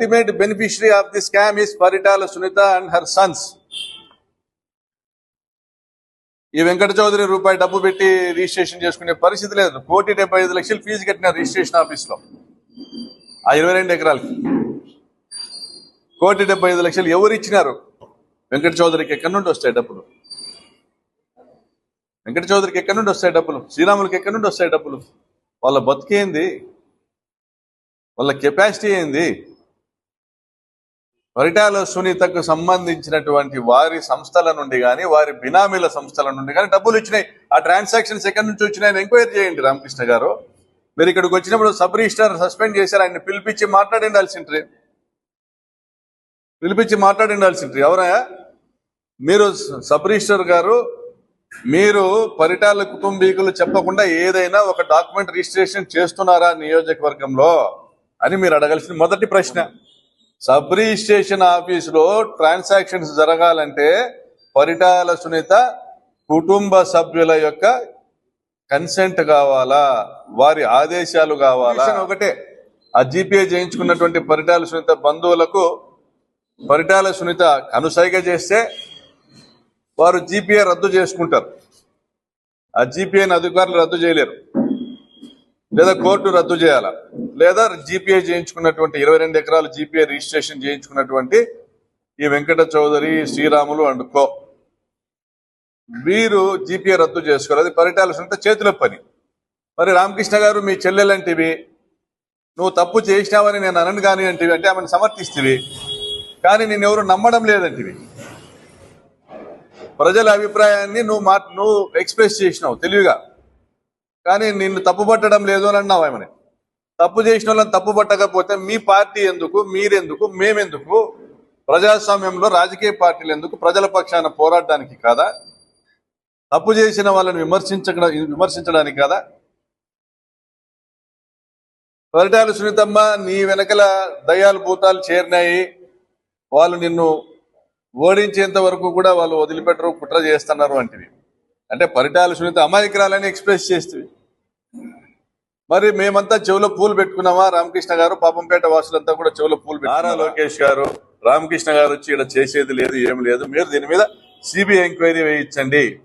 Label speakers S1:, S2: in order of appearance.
S1: ultimate beneficiary of the scam is Paritala Sunita and her sons. ఈ వెంకట చౌదరి రూపాయి డబ్బు పెట్టి రిజిస్ట్రేషన్ చేసుకునే పరిస్థితి లేదు. కోటి డెబ్బై ఐదు లక్షలు ఫీజు కట్టిన రిజిస్ట్రేషన్ ఆఫీస్లో. ఆ ఇరవై రెండు ఎకరాలకి. కోటి డెబ్బై ఐదు లక్షలు ఎవరు ఇచ్చినారు? వెంకట చౌదరికి ఎక్కడి నుండి వస్తాయి డబ్బులు? వెంకట చౌదరికి ఎక్కడి నుండి వస్తాయి డబ్బులు? శ్రీరాములకి ఎక్కడి నుండి వస్తాయి డబ్బులు? వాళ్ళ బతికేంది? వాళ్ళ కెపాసిటీ ఏంది? పరిటాల సునీతకు సంబంధించినటువంటి వారి సంస్థల నుండి కానీ వారి బినామీల సంస్థల నుండి కానీ డబ్బులు ఇచ్చినాయి. ఆ ట్రాన్సాక్షన్స్ ఎక్కడి నుంచి వచ్చినాయని ఎంక్వైరీ చేయండి రామకృష్ణ గారు. మీరు ఇక్కడికి వచ్చినప్పుడు సబ్ రిజిస్టర్ సస్పెండ్ చేశారు ఆయన పిలిపించి మాట్లాడిండాల్సింట్రీ. పిలిపించి మాట్లాడిండాల్సింట్రీ. ఎవరయ్యా మీరు సబ్ రిజిస్టర్ గారు మీరు పరిటాల కుటుంబీకులు చెప్పకుండా ఏదైనా ఒక డాక్యుమెంట్ రిజిస్ట్రేషన్ చేస్తున్నారా నియోజకవర్గంలో అని మీరు అడగాల్సిన మొదటి ప్రశ్న. సబ్ రిజిస్ట్రేషన్ ఆఫీసులో ట్రాన్సాక్షన్స్ జరగాలంటే పరిటాల సునీత కుటుంబ సభ్యుల యొక్క కన్సెంట్ కావాలా? వారి ఆదేశాలు కావాలా? ఒకటే. ఆ జీపీఏ చేయించుకున్నటువంటి పరిటాల సునీత బంధువులకు పరిటాల సునీత కనుసైగ చేస్తే వారు జీపీఏ రద్దు చేసుకుంటారు. ఆ జీపీఏని అధికారులు రద్దు చేయలేరు. లేదా కోర్టు రద్దు చేయాలా? లేదా జీపీఏ చేయించుకున్నటువంటి ఇరవై రెండు ఎకరాలు జీపీఏ రిజిస్ట్రేషన్ చేయించుకున్నటువంటి ఈ వెంకట చౌదరి శ్రీరాములు అండ్ కో. వీరు జీపీఏ రద్దు చేసుకోవాలి. అది పరిటాల సునీత చేతిలో పని. మరి రామకృష్ణ గారు మీ చెల్లెలంటివి నువ్వు తప్పు చేసినావని నేను అనను కానీ అంటివి అంటే ఆమెను సమర్థిస్తేవి కానీ నేను ఎవరు నమ్మడం లేదంటివి. ప్రజల అభిప్రాయాన్ని నువ్వు మా నువ్వు ఎక్స్ప్రెస్ చేసినావు తెలివిగా. కానీ నిన్ను తప్పు పట్టడం లేదు అని అన్నావు ఆమె తప్పు చేసిన వాళ్ళని తప్పు పట్టకపోతే మీ పార్టీ ఎందుకు మీరెందుకు మేమెందుకు? ప్రజాస్వామ్యంలో రాజకీయ పార్టీలు ఎందుకు? ప్రజల పక్షాన పోరాడడానికి కాదా? తప్పు చేసిన వాళ్ళని విమర్శించడం విమర్శించడానికి కాదా? పరిటాలు సునీతమ్మ నీ వెనకల దయాలు భూతాలు చేరినాయి. వాళ్ళు నిన్ను ఓడించేంత వరకు కూడా వాళ్ళు వదిలిపెట్టరు కుట్ర చేస్తున్నారు వంటివి అంటే పరిటాల సునీత అమాయకురాలని ఎక్స్ప్రెస్ చేస్తుంది. మరి మేమంతా చెవులో పూలు పెట్టుకున్నామా? రామకృష్ణ గారు పాపంపేట వాసులంతా కూడా చెవులో పూలు పెట్టు- నారా లోకేష్ గారు రామకృష్ణ గారు వచ్చి ఇక్కడ చేసేది లేదు ఏం లేదు. మీరు దీని మీద సిబిఐ ఎంక్వైరీ వేయించండి.